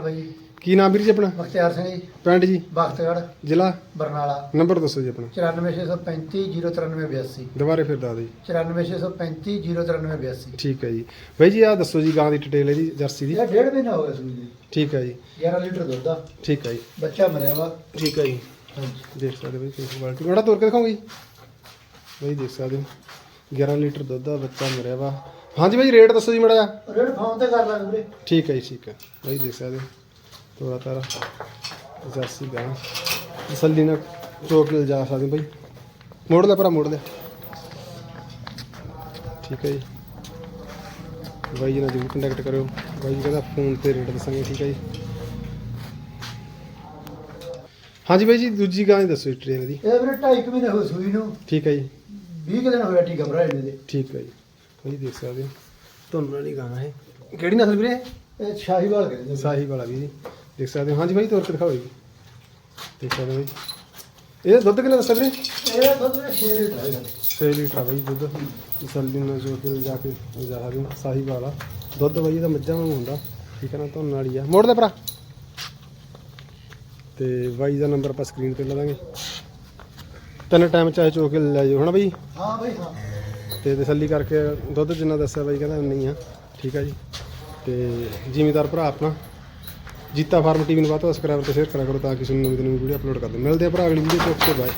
ਬਾਈ ਕੀ ਨਾਮ ਵੀਰ ਜੀ ਆਪਣਾ? ਬਖਤਿਆਰ ਸਿੰਘ ਜੀ। ਪਿੰਡ ਜੀ? ਬਖਤਗੜ ਜ਼ਿਲ੍ਹਾ? ਬਰਨਾਲਾ। ਨੰਬਰ ਦੱਸੋ ਜੀ ਆਪਣਾ। 94635 09382 ਦੁਬਾਰੇ ਫਿਰ ਦੱਸ ਦਿਓ ਜੀ। 94635 09382 ਠੀਕ ਹੈ ਜੀ। ਬਾਈ ਜੀ ਆ ਦੱਸੋ ਜੀ ਗਾਂ ਦੀ ਡਿਟੇਲ ਇਹਦੀ ਜਰਸੀ ਦੀ। ਇਹਦਾ ਡੇਢ ਮਹੀਨਾ ਹੋ ਗਿਆ ਸੂਈ ਜੀ। ਠੀਕ ਹੈ ਜੀ। 11 ਲੀਟਰ ਦੁੱਧ ਆ। ਠੀਕ ਹੈ ਜੀ। ਬੱਚਾ ਮਰਿਆ ਵਾ। ਠੀਕ ਹੈ ਜੀ। ਹਾਂਜੀ। ਦੇਖ ਸਕਦੇ ਬਾਈ ਕਿਸ ਬੜਾ ਕੇ ਦਿਖਾਉਂਗੀ ਬਾਈ ਦੇਖ ਸਕਦੇ ਹੋ। 11 ਲੀਟਰ ਦੁੱਧ ਦਾ ਬੱਚਾ ਮਰਿਆ ਵਾ। ਹਾਂਜੀ ਬਾਈ ਰੇਟ ਦੱਸੋ ਜੀ ਮੜਾ ਰੇਡ ਫੋਨ ਤੇ ਕਰ ਲਾਂਗੇ ਵੀਰੇ। ਠੀਕ ਹੈ ਜੀ ਠੀਕ ਹੈ। ਬਾਈ ਦੇਖ ਸਕਦੇ ਤੋੜਾ ਤਾਰਾ ਜਰਸੀ ਗਾਂ ਤਸੱਲੀ ਨਾਲ ਚੋਕ ਲੈ ਜਾ ਸਕਦੇ ਬਾਈ। ਮੋੜ ਲੈ ਭਰਾ ਮੋੜ ਲੈ। ਠੀਕ ਹੈ ਜੀ। ਬਾਈ ਜੀ ਨਾਲ ਜ਼ਰੂਰ ਕੰਟੈਕਟ ਕਰਿਓ। ਬਾਈ ਜੀ ਕਹਿੰਦਾ ਫੋਨ ਤੇ ਰੇਟ ਦੱਸਾਂਗੇ ਠੀਕ ਹੈ ਜੀ। ਹਾਂਜੀ ਬਾਈ ਜੀ ਦੂਜੀ ਗਾਂ ਦੱਸੋ ਟ੍ਰੇਨ ਦੀ। ਇਹ ਵੀਰੇ 2.5 ਮਹੀਨੇ ਹੋ ਸੂਈ ਨੂੰ। ਠੀਕ ਹੈ ਜੀ। 20 ਕੁ ਦਿਨ ਹੋਇਆ ਟੀਕਾ ਭਰਾ ਇਹਨੇ ਦੇ। ਠੀਕ ਹੈ ਜੀ। ਬਾਈ ਦੇਖ ਸਕਦੇ ਹੋ। ਧੁੰਨ ਵਾਲੀ ਗਾਂ ਹੈ ਕਿਹੜੀ ਨਸਲ ਵੀਰੇ ਇਹ? ਸ਼ਾਹੀਵਾਲ ਕਹਿੰਦੇ ਨੇ। ਸਾਹੀ ਵਾਲਾ ਵੀ ਜੀ ਦੇਖ ਸਕਦੇ ਹੋ। ਹਾਂਜੀ ਬਾਈ ਤੋਰ ਕੇ ਦਿਖਾਓ ਜੀ। ਦੇਖ ਸਕਦੇ ਹੋ ਜੀ। ਇਹ ਦੁੱਧ ਕਿੰਨਾ ਦੱਸਿਆ ਵੀਰੇ? ਇਹ ਦੁੱਧ ਵੀਰੇ 6 ਲੀਟਰ ਹੈਗਾ 6 ਲੀਟਰ ਆ ਬਾਈ ਦੁੱਧ। ਤਸੱਲੀ ਨਾਲ ਜੋ ਕਿ ਜਾ ਕੇ ਜਾ ਸਕਦੇ ਹੋ ਸਾਹੀ ਵਾਲਾ ਦੁੱਧ ਬਾਈ ਦਾ ਮੱਝਾਂ ਵਾਂਗ ਹੁੰਦਾ। ਠੀਕ ਹੈ ਨਾ ਧੁੰਨ ਵਾਲੀ ਆ। ਮੋੜ ਲੈ ਭਰਾ। ਤੇ ਬਾਈ ਦਾ ਨੰਬਰ ਆਪਾਂ ਸਕਰੀਨ ਤੇ ਲਾ ਦਾਂਗੇ। ਤਿੰਨ ਟਾਈਮ ਚਾਹੇ ਚੋ ਕੇ ਲੈ ਜਾਓ ਹਨਾ ਬਾਈ? ਹਾਂ ਬਾਈ ਹਾਂ। ਤੇ ਤਸੱਲੀ ਕਰਕੇ ਦੁੱਧ ਜਿੰਨਾ ਦੱਸਿਆ ਬਾਈ ਕਹਿੰਦਾ ਉਨਾ ਆ ਠੀਕ ਆ ਜੀ। ਤੇ ਜ਼ਿਮੀਦਾਰ ਭਰਾ ਆਪਣਾ ਜੀਤਾ ਫਾਰਮ ਟੀਵੀ ਨੂੰ ਵੱਧ ਤੋਂ ਸਬਸਕ੍ਰਾਈਬ ਤੇ ਸ਼ੇਅਰ ਕਰਿਆ ਕਰੋ ਤਾਂ ਕਿ ਤੁਹਾਨੂੰ ਨਵੀਂ ਤੋਂ ਨਵੀਂ ਵੀਡੀਓ ਅਪਲੋਡ ਕਰਦੇ। ਮਿਲਦੇ ਆ ਭਰਾ ਅਗਲੀ ਵੀਡੀਓ ਓਕੇ ਬਾਏ